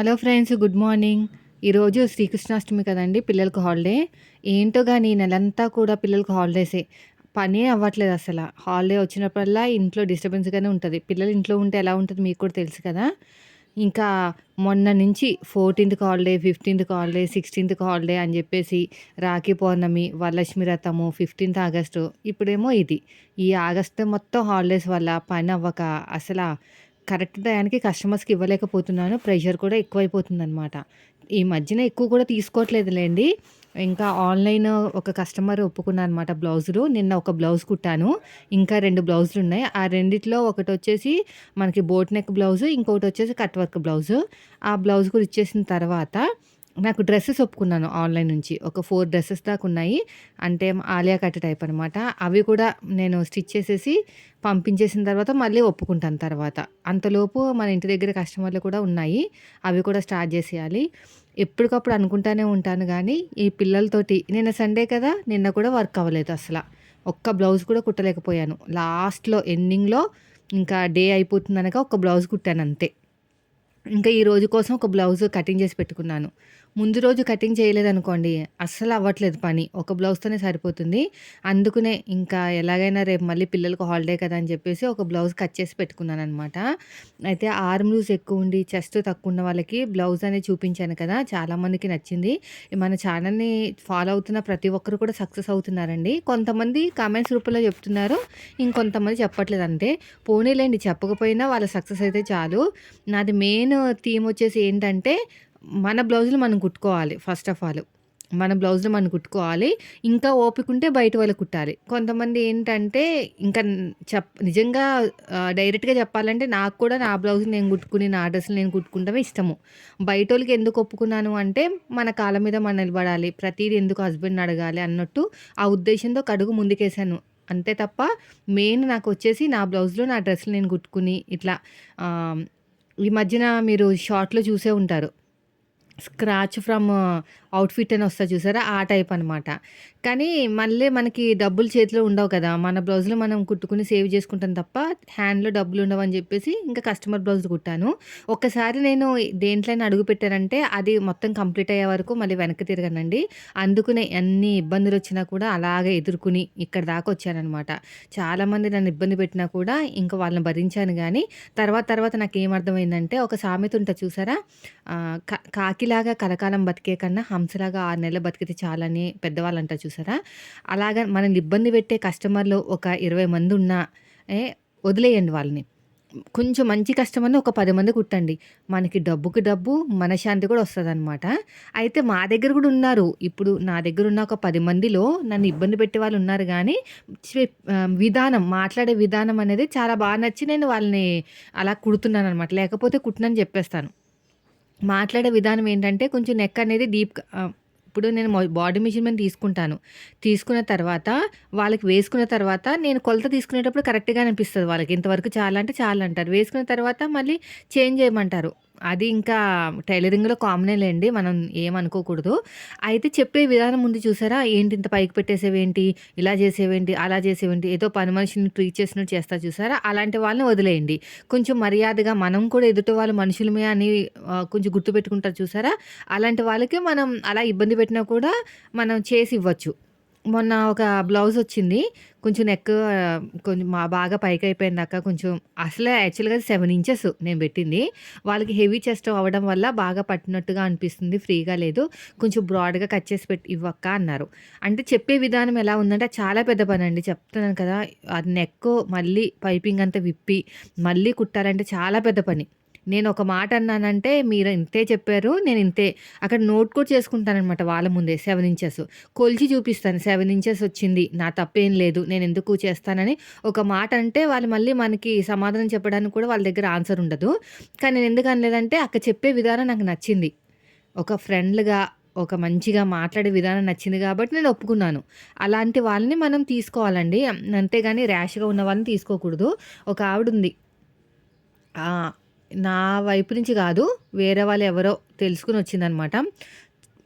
Hello friends good morning. ఈరోజు శ్రీకృష్ణాష్టమి కదండి పిల్లలకు హాలిడే. ఏంటో కానీ నెలంతా కూడా పిల్లలకు హాలిడేసే. పనే అవ్వట్లేదు అసలు. హాలిడే వచ్చినప్పుడల్లా ఇంట్లో డిస్టర్బెన్స్గానే ఉంటుంది. పిల్లలు ఇంట్లో ఉంటే ఎలా ఉంటుంది మీకు కూడా తెలుసు కదా. ఇంకా మొన్న నుంచి ఫోర్టీన్త్కి హాలిడే ఫిఫ్టీన్త్కి హాలిడే సిక్స్టీన్త్కి హాలిడే అని చెప్పేసి రాఖీ పౌర్ణమి వరలక్ష్మి రథము ఫిఫ్టీన్త్ ఆగస్టు ఇప్పుడేమో ఇది. ఈ ఆగస్టు మొత్తం హాలిడేస్ వల్ల పని అవ్వక అసలు కరెక్ట్ టయానికి కస్టమర్స్కి ఇవ్వలేకపోతున్నాను. ప్రెషర్ కూడా ఎక్కువైపోతుంది అనమాట ఈ మధ్యన ఎక్కువ కూడా తీసుకోవట్లేదులేండి. ఇంకా ఆన్లైన్ ఒక కస్టమర్ ఒప్పుకున్నా అనమాట బ్లౌజులు. నిన్న ఒక బ్లౌజ్ కుట్టాను. ఇంకా రెండు బ్లౌజులు ఉన్నాయి ఆ రెండిట్లో ఒకటి వచ్చేసి మనకి బోట్ నెక్ బ్లౌజు ఇంకొకటి వచ్చేసి కట్ వర్క్ బ్లౌజు. ఆ బ్లౌజ్ కూడా ఇచ్చేసిన తర్వాత నాకు డ్రెస్సెస్ ఒప్పుకున్నాను ఆన్లైన్ నుంచి. ఒక ఫోర్ డ్రెస్సెస్ దాకా ఉన్నాయి. అంటే ఆలియా కట్ టైప్ అనమాట అవి కూడా నేను స్టిచ్ చేసేసి పంపించేసిన తర్వాత మళ్ళీ ఒప్పుకుంటాను తర్వాత. అంతలోపు మన ఇంటి దగ్గర కస్టమర్లు కూడా ఉన్నాయి. అవి కూడా స్టార్ట్ చేసేయాలి. ఎప్పటికప్పుడు అనుకుంటానే ఉంటాను కానీ ఈ పిల్లలతోటి నిన్న సండే కదా నిన్న కూడా వర్క్ అవ్వలేదు అసలు. ఒక్క బ్లౌజ్ కూడా కుట్టలేకపోయాను. లాస్ట్లో ఎండింగ్లో ఇంకా డే అయిపోతుందనక ఒక బ్లౌజ్ కుట్టాను అంతే. ఇంకా ఈ రోజు కోసం ఒక బ్లౌజ్ కటింగ్ చేసి పెట్టుకున్నాను. ముందు రోజు కటింగ్ చేయలేదనుకోండి అస్సలు అవ్వట్లేదు పని. ఒక బ్లౌజ్తోనే సరిపోతుంది. అందుకనే ఇంకా ఎలాగైనా రేపు మళ్ళీ పిల్లలకు హాలిడే కదా అని చెప్పేసి ఒక బ్లౌజ్ కట్ చేసి పెట్టుకున్నాను అనమాట అయితే ఆర్మ్ లూజ్ ఎక్కువ ఉండి చెస్ట్ తక్కువ ఉన్న వాళ్ళకి బ్లౌజ్ అనేది చూపించాను కదా చాలామందికి నచ్చింది. మన ఛానల్ని ఫాలో అవుతున్న ప్రతి ఒక్కరు కూడా సక్సెస్ అవుతున్నారండి. కొంతమంది కామెంట్స్ రూపంలో చెప్తున్నారు ఇంకొంతమంది చెప్పట్లేదు అంతే. పోనీలేండి చెప్పకపోయినా వాళ్ళ సక్సెస్ అయితే చాలు. నాది మెయిన్ థీమ్ వచ్చేసి ఏంటంటే మన బ్లౌజులు మనం కుట్టుకోవాలి ఫస్ట్ ఆఫ్ ఆల్ మన బ్లౌజులు మనం కుట్టుకోవాలి ఇంకా ఓపిక ఉంటే బయట వాళ్ళు కుట్టాలి. కొంతమంది ఏంటంటే ఇంకా చెప్ నిజంగా డైరెక్ట్గా చెప్పాలంటే నాకు కూడా నా బ్లౌజ్ నేను కుట్టుకుని నా డ్రెస్సులు నేను కుట్టుకుంటామే ఇష్టము. బయట వాళ్ళకి ఎందుకు ఒప్పుకున్నాను అంటే మన కాళ్ళ మీద మనం నిలబడాలి ప్రతిదీ ఎందుకు హస్బెండ్ అడగాలి అన్నట్టు ఆ ఉద్దేశంతో కడుగు ముందుకేశాను. అంతే తప్ప మెయిన్ నాకు వచ్చేసి నా బ్లౌజ్లో నా డ్రెస్సులు నేను కుట్టుకుని ఇట్లా ఈ మధ్యన మీరు షార్ట్లో చూసే ఉంటారు. స్క్రాచ్ ఫ్రమ్ అవుట్ఫిట్ అని వస్తుంది చూసారా? ఆ టైప్ అనమాట కానీ మళ్ళీ మనకి డబ్బులు చేతిలో ఉండవు కదా. మన బ్లౌజ్లో మనం కుట్టుకుని సేవ్ చేసుకుంటాం తప్ప హ్యాండ్లో డబ్బులు ఉండవు అని చెప్పేసి ఇంకా కస్టమర్ బ్లౌజ్ కుట్టాను. ఒక్కసారి నేను దేంట్లోనే అడుగు పెట్టానంటే అది మొత్తం కంప్లీట్ అయ్యే వరకు మళ్ళీ వెనక్కి తిరగనండి. అందుకునే అన్ని ఇబ్బందులు వచ్చినా కూడా అలాగే ఎదుర్కొని ఇక్కడ దాకా వచ్చానమాట చాలామంది నన్ను ఇబ్బంది పెట్టినా కూడా ఇంకా వాళ్ళని భరించాను కానీ తర్వాత తర్వాత నాకు ఏమర్థమైందంటే ఒక సామెత ఉంటా చూసారా? కాకిలాగా కలకాలం బతికే కన్నా హంసలాగా ఆరు నెలలు బతికితే చాలని పెద్దవాళ్ళు అంటారు చూసారా? అలాగా మనల్ని ఇబ్బంది పెట్టే కస్టమర్లు ఒక ఇరవై మంది ఉన్నా వదిలేయండి వాళ్ళని. కొంచెం మంచి కస్టమర్ని ఒక పది మంది కుట్టండి. మనకి డబ్బుకి డబ్బు మనశాంతి కూడా వస్తుంది అనమాట అయితే మా దగ్గర కూడా ఉన్నారు. ఇప్పుడు నా దగ్గర ఉన్న ఒక పది మందిలో నన్ను ఇబ్బంది పెట్టే వాళ్ళు ఉన్నారు కానీ విధానం మాట్లాడే విధానం అనేది చాలా బాగా నచ్చి నేను వాళ్ళని అలా కుడుతున్నాను అనమాట లేకపోతే కుట్టనని చెప్పేస్తాను. మాట్లాడే విధానం ఏంటంటే కొంచెం నెక్ అనేది డీప్ ఇప్పుడు నేను బాడీ మెజర్మెంట్ తీసుకుంటాను. తీసుకున్న తర్వాత వాళ్ళకి వేసుకున్న తర్వాత నేను కొలత తీసుకునేటప్పుడు కరెక్ట్గా అనిపిస్తుంది వాళ్ళకి. ఇంతవరకు చాలా అంటే చాలా అంటారు వేసుకున్న తర్వాత మళ్ళీ చేంజ్ చేయమంటారు. అది ఇంకా టైలరింగ్లో కామనే లేండి మనం ఏమనుకోకూడదు అయితే చెప్పే విధానం ముందు చూసారా? ఏంటి ఇంత పైకి పెట్టేసేవేంటి? ఇలా చేసేవేంటి? అలా చేసేవేంటి? ఏదో పని మనిషిని ట్రీట్ చేసినట్టు చేస్తా చూసారా? అలాంటి వాళ్ళని వదిలేయండి. కొంచెం మర్యాదగా మనం కూడా ఎదుటి వాళ్ళు మనుషులమే అని కొంచెం గుర్తుపెట్టుకుంటారు చూసారా? అలాంటి వాళ్ళకి మనం అలా ఇబ్బంది పెట్టినా కూడా మనం చేసి ఇవ్వచ్చు. మొన్న ఒక బ్లౌజ్ వచ్చింది. కొంచెం నెక్ కొంచెం మా బాగా పైకి అయిపోయింది కొంచెం అసలే యాక్చువల్గా సెవెన్ ఇంచెస్ నేను పెట్టింది. వాళ్ళకి హెవీ చెస్ట్ అవ్వడం వల్ల బాగా పట్టినట్టుగా అనిపిస్తుంది. ఫ్రీగా లేదు. కొంచెం బ్రాడ్గా కట్ చేసి పెట్టి ఇవ్వక్క అన్నారు. అంటే చెప్పే విధానం ఎలా ఉందంటే చాలా పెద్ద పని అండి. చెప్తున్నాను కదా అది నెక్ మళ్ళీ పైపింగ్ అంతా విప్పి మళ్ళీ కుట్టాలంటే చాలా పెద్ద పని. నేను ఒక మాట అన్నానంటే మీరు ఇంతే చెప్పారు నేను ఇంతే అక్కడ నోట్ కూడా చేసుకుంటానమాట వాళ్ళ ముందే సెవెన్ ఇంచెస్. కొలిచి చూపిస్తాను సెవెన్ ఇంచెస్ వచ్చింది. నా తప్పేం లేదు నేను ఎందుకు చేస్తానని ఒక మాట అంటే వాళ్ళు మళ్ళీ మనకి సమాధానం చెప్పడానికి కూడా వాళ్ళ దగ్గర ఆన్సర్ ఉండదు. కానీ నేను ఎందుకు అనలేదంటే అక్కడ చెప్పే విధానం నాకు నచ్చింది. ఒక ఫ్రెండ్గా ఒక మంచిగా మాట్లాడే విధానం నచ్చింది కాబట్టి నేను ఒప్పుకున్నాను. అలాంటి వాళ్ళని మనం తీసుకోవాలండి. అంతేగాని ర్యాష్గా ఉన్న వాళ్ళని తీసుకోకూడదు. ఒక ఆవిడ ఉంది నా వైపు నుంచి కాదు వేరే వాళ్ళు ఎవరో తెలుసుకుని వచ్చిందనమాట.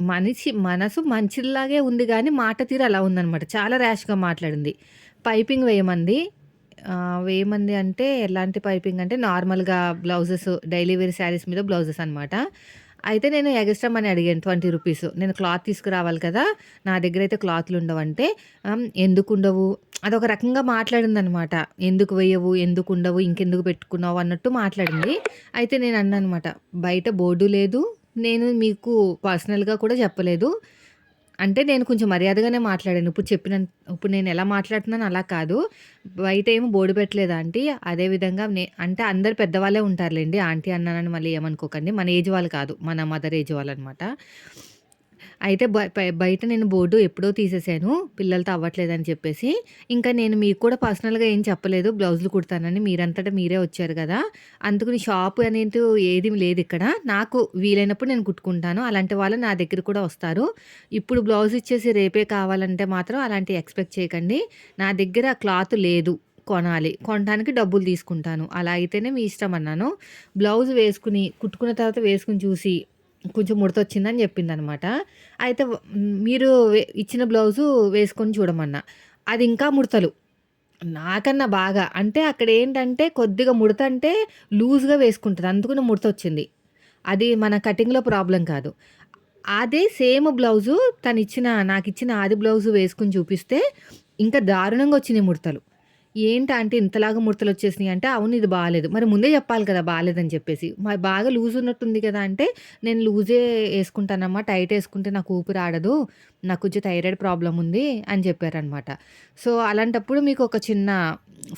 మనిషి మనసు మంచిలాగే ఉంది కానీ మాట తీరు అలా ఉందనమాట. చాలా ర్యాష్గా మాట్లాడింది. పైపింగ్ వేయమంది. వేయమంది అంటే ఎలాంటి పైపింగ్ అంటే నార్మల్‌గా బ్లౌజెస్ డైలీ వేర్ శారీస్ మీద బ్లౌజెస్ అనమాట. అయితే నేను ఎగస్ట్రా మనీ అడిగాను 20 రూపీస్. నేను క్లాత్ తీసుకురావాలి కదా! నా దగ్గర అయితే దగ్గరైతే ఎందుకు ఉండవు అది అదొక రకంగా మాట్లాడిందనమాట. ఎందుకు వేయవు ఎందుకు ఉండవు ఇంకెందుకు పెట్టుకున్నావు? అన్నట్టు మాట్లాడింది. అయితే నేను అన్నాననమాట. బయట బోర్డు లేదు. నేను మీకు పర్సనల్‌గా కూడా చెప్పలేదు. అంటే నేను కొంచెం మర్యాదగానే మాట్లాడాను. ఇప్పుడు చెప్పిన ఇప్పుడు నేను ఎలా మాట్లాడుతున్నాను అలా కాదు. బయట ఏమి బోర్డు పెట్టలేదు ఆంటీ. అదే విధంగా నే అంటే అందరు పెద్దవాళ్ళే ఉంటారులేండి ఆంటీ అన్నానని మళ్ళీ ఏమనుకోకండి. మన ఏజ్ వాళ్ళు కాదు. మన మదర్ ఏజ్ వాళ్ళు అనమాట అయితే బయట నేను బోర్డు ఎప్పుడో తీసేసాను. పిల్లలతో అవ్వట్లేదని చెప్పేసి. ఇంకా నేను మీకు కూడా పర్సనల్‌గా ఏం చెప్పలేదు. బ్లౌజులు కుడతానని. మీరంతటా మీరే వచ్చారు కదా అందుకని షాపు అనేది ఏది లేదు ఇక్కడ నాకు వీలైనప్పుడు నేను కుట్టుకుంటాను. అలాంటి వాళ్ళు నా దగ్గర కూడా వస్తారు. ఇప్పుడు బ్లౌజ్ ఇచ్చేసి రేపే కావాలంటే మాత్రం అలాంటి ఎక్స్‌పెక్ట్ చేయకండి. నా దగ్గర క్లాత్ లేదు. కొనాలి. కొనడానికి డబ్బులు తీసుకుంటాను. అలా అయితేనే మీ ఇష్టం అన్నాను. బ్లౌజ్ వేసుకుని కుట్టుకున్న తర్వాత వేసుకుని చూసి కొంచెం ముడతొచ్చిందని చెప్పిందనమాట. అయితే మీరు ఇచ్చిన బ్లౌజు వేసుకొని చూడమన్నా. అది ఇంకా ముడతలు. నాకన్నా బాగా. అంటే అక్కడ ఏంటంటే కొద్దిగా ముడత అంటే లూజ్‌గా వేసుకుంటుంది వేసుకుంటది. ముడత వచ్చింది అది మన కటింగ్‌లో ప్రాబ్లం కాదు. అదే సేమ్ బ్లౌజు తనిచ్చిన నాకిచ్చిన ఆది బ్లౌజు వేసుకుని చూపిస్తే ఇంకా దారుణంగా వచ్చినాయి ముడతలు. ఏంటి అంటే ఇంతలాగా ముడతలు వచ్చేసినాయి అంటే, అవును ఇది బాలేదు. మరి ముందే చెప్పాలి కదా! బాగాలేదని చెప్పేసి. మరి బాగా లూజ్ ఉన్నట్టుంది కదా! అంటే, నేను లూజే వేసుకుంటానమ్మా టైట్ వేసుకుంటే నాకు ఊపిరి ఆడదు. నాకు కొంచెం థైరాయిడ్ ప్రాబ్లం ఉంది అని చెప్పారనమాట. సో, అలాంటప్పుడు మీకు ఒక చిన్న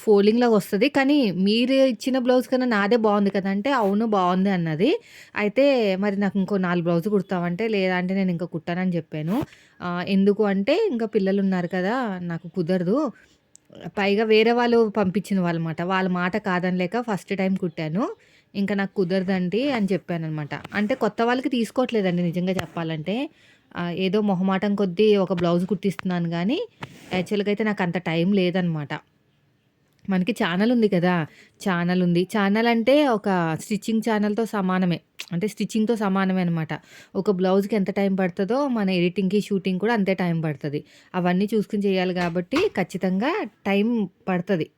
ఫోల్డింగ్‌లాగా వస్తుంది కానీ మీరు ఇచ్చిన బ్లౌజ్ కన్నా నాదే బాగుంది కదా! అంటే, అవును బాగుంది అన్నది. అయితే మరి నాకు ఇంకో నాలుగు బ్లౌజ్ కుడతావంటే, లేదా నేను ఇంకా కుట్టానని చెప్పాను. ఎందుకు అంటే, ఇంకా పిల్లలు ఉన్నారు కదా! నాకు కుదరదు. పైగా వేరే వాళ్ళు పంపించిన వాళ్ళమాట. వాళ్ళ మాట కాదనలేక ఫస్ట్ టైం కుట్టాను. ఇంకా నాకు కుదరదండి అని చెప్పాను అనమాట అంటే కొత్త వాళ్ళకి తీసుకోవట్లేదండి నిజంగా చెప్పాలంటే. ఏదో మొహమాటం కొద్దీ ఒక బ్లౌజ్ కుట్టిస్తున్నాను కానీ యాక్చువల్‌గా అయితే నాకు అంత టైం లేదనమాట. మనకి ఛానల్ ఉంది కదా! ఛానల్ ఉంది. ఛానల్ అంటే ఒక స్టిచ్చింగ్ ఛానల్తో సమానమే. అంటే స్టిచ్చింగ్‌తో సమానమే అనమాట. ఒక బ్లౌజ్‌కి ఎంత టైం పడుతుందో మన ఎడిటింగ్‌కి, షూటింగ్ కూడా అంతే టైం పడుతుంది అవన్నీ చూసుకొని చేయాలి కాబట్టి ఖచ్చితంగా టైం పడుతుంది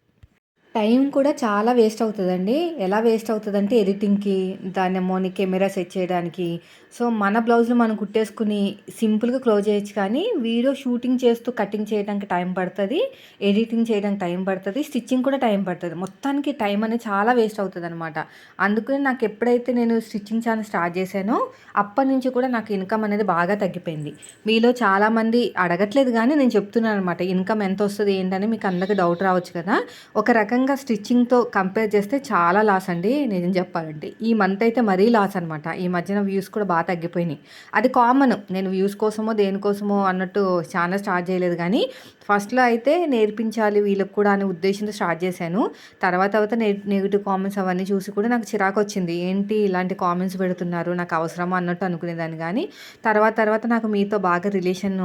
టైం కూడా చాలా వేస్ట్ అవుతుందండి ఎలా వేస్ట్ అవుతుందంటే ఎడిటింగ్‌కి, దాన్నేమోని కెమెరా సెట్ చేయడానికి. సో, మన బ్లౌజ్లు మనం కుట్టేసుకుని సింపుల్‌గా క్లోజ్ చేయొచ్చు కానీ, వీడియో షూటింగ్ చేస్తూ కటింగ్ చేయడానికి టైం పడుతుంది ఎడిటింగ్ చేయడానికి టైం పడుతుంది స్టిచ్చింగ్ కూడా టైం పడుతుంది మొత్తానికి టైం అనేది చాలా వేస్ట్ అవుతుంది అనమాట అందుకని నాకు ఎప్పుడైతే నేను స్టిచ్చింగ్ ఛానల్ స్టార్ట్ చేశానో, అప్పటినుంచి కూడా నాకు ఇన్‌కమ్ అనేది బాగా తగ్గిపోయింది. మీలో చాలామంది అడగట్లేదు కానీ నేను చెప్తున్నాను అనమాట ఇన్‌కమ్ ఎంత వస్తుంది ఏంటని మీకు అందరికి డౌట్ రావచ్చు కదా! ఒక రకంగా స్టిచ్చింగ్‌తో కంపేర్ చేస్తే చాలా లాస్ అండి నిజం చెప్పాలంటే. ఈ మంత్ అయితే మరీ లాస్ అనమాట. ఈ మధ్యన వ్యూస్ కూడా బాగా తగ్గిపోయినాయి. అది కామన్. నేను వ్యూస్ కోసమో, దేనికోసమో అన్నట్టు ఛానల్ స్టార్ట్ చేయలేదు కానీ ఫస్ట్‌లో అయితే నేర్పించాలి వీళ్ళకి కూడా అనే ఉద్దేశంతో స్టార్ట్ చేశాను. తర్వాత తర్వాత నెగిటివ్ కామెంట్స్ అవన్నీ చూసి కూడా నాకు చిరాకొచ్చింది. ఏంటి ఇలాంటి కామెంట్స్ పెడుతున్నారు. నాకు అవసరమా అన్నట్టు అనుకునేదాన్ని కానీ తర్వాత తర్వాత నాకు మీతో బాగా రిలేషన్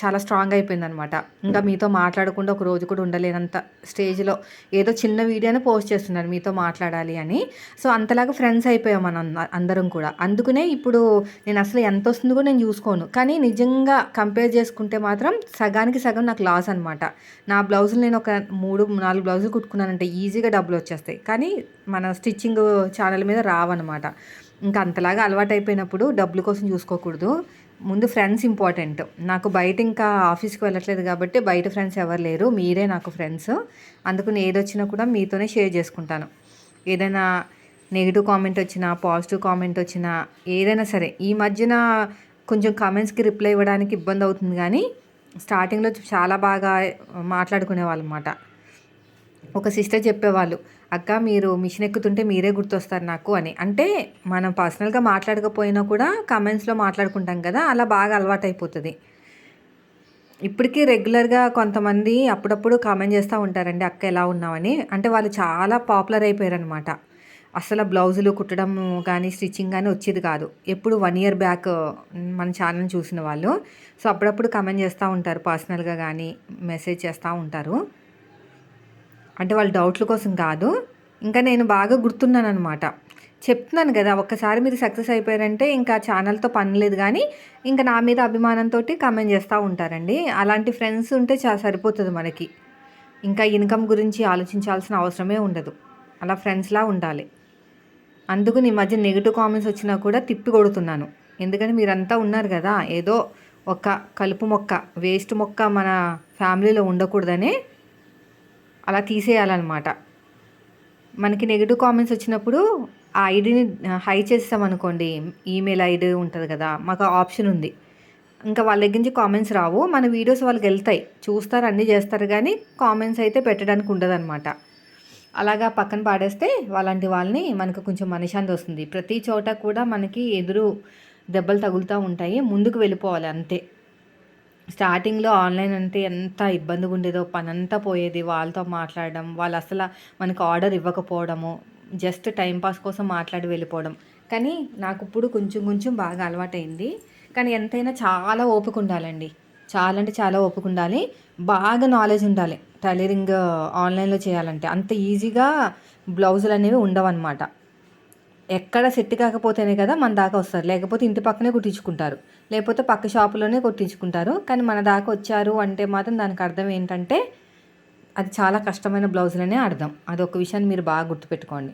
చాలా స్ట్రాంగ్ అయిపోయింది అనమాట ఇంకా మీతో మాట్లాడకుండా ఒక రోజు కూడా ఉండలేనంత స్టేజ్‌లో ఏదో చిన్న వీడియోనే పోస్ట్ చేస్తున్నారు మీతో మాట్లాడాలి అని. సో, అంతలాగా ఫ్రెండ్స్ అయిపోయాం మనం అందరం కూడా. అందుకనే ఇప్పుడు నేను అసలు ఎంతొస్తుందో కూడా నేను చూసుకోను. కానీ నిజంగా కంపేర్ చేసుకుంటే మాత్రం సగానికి సగం నాకు లాస్ అనమాట. నా బ్లౌజులు నేను ఒక 3, 4 బ్లౌజులు కుట్టుకున్నానంటే ఈజీగా డబ్బులు వచ్చేస్తాయి కానీ మన స్టిచ్చింగ్ ఛానల్ మీద రావనమాట. ఇంకా అంతలాగా అలవాటైపోయినప్పుడు డబ్బుల కోసం చూసుకోకూడదు. ముందు ఫ్రెండ్స్ ఇంపార్టెంట్. నాకు బయట ఇంకా ఆఫీస్‌కి వెళ్ళట్లేదు కాబట్టి బయట ఫ్రెండ్స్ ఎవరు లేరు. మీరే నాకు ఫ్రెండ్స్. అందుకని ఏదొచ్చినా కూడా మీతోనే షేర్ చేసుకుంటాను. ఏదైనా నెగిటివ్ కామెంట్ వచ్చినా, పాజిటివ్ కామెంట్ వచ్చినా ఏదైనా సరే. ఈ మధ్యన కొంచెం కామెంట్స్‌కి రిప్లై ఇవ్వడానికి ఇబ్బంది అవుతుంది కానీ స్టార్టింగ్‌లో చాలా బాగా మాట్లాడుకునేవాళ్ళమాట. ఒక సిస్టర్ చెప్పేవాళ్ళు. అక్క మీరు మిషన్ ఎక్కుతుంటే మీరే గుర్తొస్తారు నాకు అని. అంటే మనం పర్సనల్‌గా మాట్లాడకపోయినా కూడా కామెంట్స్‌లో మాట్లాడుకుంటాం కదా! అలా బాగా అలవాటైపోతుంది ఇప్పటికీ రెగ్యులర్‌గా కొంతమంది అప్పుడప్పుడు కామెంట్ చేస్తూ ఉంటారండి. అక్క ఎలా ఉన్నావని. అంటే వాళ్ళు చాలా పాపులర్ అయిపోయారనమాట. అసలు బ్లౌజులు కుట్టడం కానీ స్టిచ్చింగ్ కానీ వచ్చేది కాదు. ఎప్పుడు వన్ ఇయర్ బ్యాక్ మన ఛానల్ చూసిన వాళ్ళు. సో, అప్పుడప్పుడు కామెంట్ చేస్తూ ఉంటారు. పర్సనల్‌గా కానీ మెసేజ్ చేస్తూ ఉంటారు. అంటే వాళ్ళ డౌట్ల కోసం కాదు. ఇంకా నేను బాగా గుర్తున్నాను అనమాట చెప్తున్నాను కదా ఒక్కసారి మీరు సక్సెస్ అయిపోయారంటే ఇంకా ఛానల్తో పని లేదు కానీ ఇంకా నా మీద అభిమానంతో కామెంట్ చేస్తూ ఉంటారండి. అలాంటి ఫ్రెండ్స్ ఉంటే చా సరిపోతుంది మనకి. ఇంకా ఇన్కమ్ గురించి ఆలోచించాల్సిన అవసరమే ఉండదు అలా ఫ్రెండ్స్లా ఉండాలి అందుకు నీ మధ్య నెగిటివ్ కామెంట్స్ వచ్చినా కూడా తిప్పి కొడుతున్నాను ఎందుకంటే మీరంతా ఉన్నారు కదా ఏదో ఒక కలుపు మొక్క వేస్ట్ మొక్క మన ఫ్యామిలీలో ఉండకూడదని అలా తీసేయాలన్నమాట. మనకి నెగిటివ్ కామెంట్స్ వచ్చినప్పుడు ఆ ఐడిని హై చేస్తామనుకోండి ఈమెయిల్ ఐడి ఉంటుంది కదా మాకు ఆప్షన్ ఉంది. ఇంకా వాళ్ళ దగ్గర నుంచి కామెంట్స్ రావు. మన వీడియోస్ వాళ్ళకి వెళ్తాయి. చూస్తారు అన్నీ చేస్తారు కానీ కామెంట్స్ అయితే పెట్టడానికి ఉండదన్నమాట. అలాగా పక్కన పాడేస్తే వాళ్ళంటి వాళ్ళని మనకు కొంచెం మనశాంతి వస్తుంది. ప్రతి చోట కూడా మనకి ఎదురు దెబ్బలు తగులుతూ ఉంటాయి. ముందుకు వెళ్ళిపోవాలి అంతే. స్టార్టింగ్లో ఆన్లైన్ అంటే ఎంత ఇబ్బందిగా ఉండేదో పని అంతా పోయేది వాళ్ళతో మాట్లాడడం వాళ్ళు అసలు మనకు ఆర్డర్ ఇవ్వకపోవడము జస్ట్ టైంపాస్ కోసం మాట్లాడి వెళ్ళిపోవడం. కానీ నాకు ఇప్పుడు కొంచెం కొంచెం బాగా అలవాటైంది. కానీ ఎంతైనా చాలా ఓపిక ఉండాలండి. చాలా అంటే చాలా ఓపిక ఉండాలి. బాగా నాలెడ్జ్ ఉండాలి. టైలరింగ్ ఆన్లైన్లో చేయాలంటే. అంత ఈజీగా బ్లౌజులు అనేవి ఉండవన్నమాట. ఎక్కడ సెట్ కాకపోతేనే కదా మన దాకా వస్తారు. లేకపోతే ఇంటి పక్కనే కుట్టించుకుంటారు. లేకపోతే పక్క షాపులోనే కుట్టించుకుంటారు. కానీ మన దాకా వచ్చారు అంటే మాత్రం దానికి అర్థం ఏంటంటే అది చాలా కష్టమైన బ్లౌజులనే అర్థం. అది ఒక విషయాన్ని మీరు బాగా గుర్తుపెట్టుకోండి.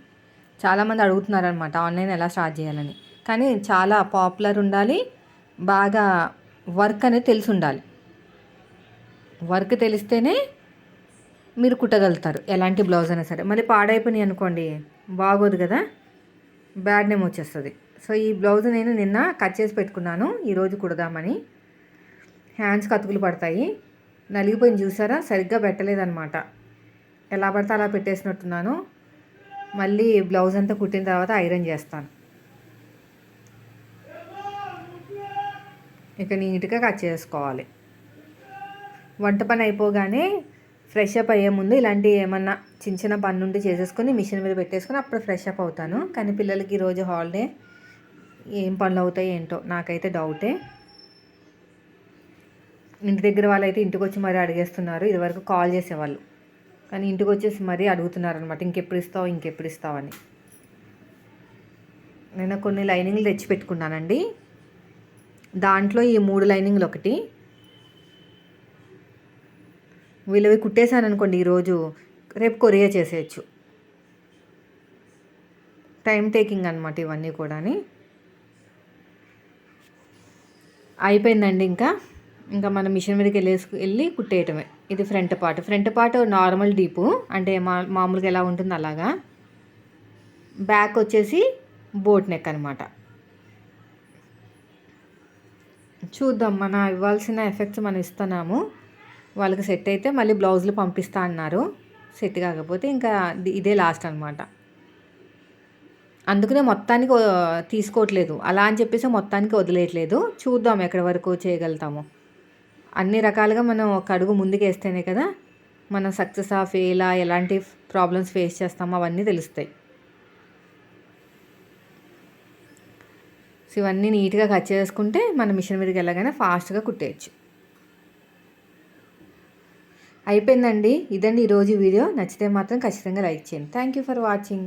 చాలామంది అడుగుతున్నారనమాట ఆన్లైన్ ఎలా స్టార్ట్ చేయాలని? కానీ చాలా పాపులర్ ఉండాలి బాగా వర్క్ అనేది తెలిసి ఉండాలి. వర్క్ తెలిస్తేనే మీరు కుట్టగలుగుతారు ఎలాంటి బ్లౌజ్ అయినా సరే. మళ్ళీ పాడైపోయినాయి అనుకోండి బాగోదు కదా. బ్యాడ్ నేమ్ వచ్చేస్తుంది. సో ఈ బ్లౌజ్ నేను నిన్న కట్ చేసి పెట్టుకున్నాను. ఈరోజు కుడదామని. హ్యాండ్స్ కతుకులు పడతాయి. నలిగిపోయింది చూసారా? సరిగ్గా పెట్టలేదనమాట ఎలా పడితే అలా పెట్టేసినట్టున్నాను. మళ్ళీ బ్లౌజ్ అంతా కుట్టిన తర్వాత ఐరన్ చేస్తాను. ఇక నీట్గా కట్ చేసుకోవాలి. వంట పని అయిపోగానే ఫ్రెష్ అప్ అయ్యే ముందు ఇలాంటి ఏమన్నా చిన్న చిన్న పని నుండి చేసేసుకొని మిషన్ మీద పెట్టేసుకొని అప్పుడు ఫ్రెష్ అప్ అవుతాను. కానీ పిల్లలకి ఈరోజు హాలిడే. ఏం పనులు అవుతాయి ఏంటో నాకైతే డౌటే. ఇంటి దగ్గర వాళ్ళైతే ఇంటికి వచ్చి మరీ అడిగేస్తున్నారు. ఇదివరకు కాల్ చేసేవాళ్ళు. కానీ ఇంటికి వచ్చేసి మరీ అడుగుతున్నారు అనమాట ఇంకెప్పుడు ఇస్తావు ఇంకెప్పుడు ఇస్తావు అని. నేను కొన్ని లైనింగ్లు తెచ్చి పెట్టుకున్నానండి. దాంట్లో ఈ మూడు లైనింగ్లు ఒకటి వీళ్ళవి కుట్టేశాను అనుకోండి ఈరోజు రేపు కొరియర్ చేసేయచ్చు. టైం టేకింగ్ అనమాట ఇవన్నీ కూడా అయిపోయిందండి ఇంకా. ఇంకా మనం మిషన్ మీదకి వెళ్ళేసి వెళ్ళి కుట్టేయటమే. ఇది front part. Front part normal deep. అంటే మా మామూలుగా ఎలా ఉంటుంది అలాగా. బ్యాక్ వచ్చేసి బోట్ నెక్ అనమాట చూద్దాం మన ఇవ్వాల్సిన ఎఫెక్ట్స్ మనం ఇస్తున్నాము. వాళ్ళకి సెట్ అయితే మళ్ళీ బ్లౌజులు పంపిస్తా అన్నారు. సెట్ కాకపోతే ఇంకా ఇదే లాస్ట్ అనమాట అందుకనే మొత్తానికి తీసుకోవట్లేదు. అలా అని చెప్పేసి మొత్తానికి వదిలేయట్లేదు. చూద్దాం ఎక్కడి వరకు చేయగలుగుతాము. అన్ని రకాలుగా మనం ఒక అడుగు ముందుకు వేస్తేనే కదా మనం సక్సెస్ ఆ ఫెయిలా ఎలాంటి ప్రాబ్లమ్స్ ఫేస్ చేస్తామో అవన్నీ తెలుస్తాయి. సో ఇవన్నీ నీట్గా కట్ చేసుకుంటే మన మిషన్ మీదకి వెళ్ళగానే ఫాస్ట్గా కుట్టేయచ్చు. అయిపోయిందండి. ఇదండి ఈరోజు వీడియో. నచ్చితే మాత్రం ఖచ్చితంగా లైక్ చేయండి. Thank you for watching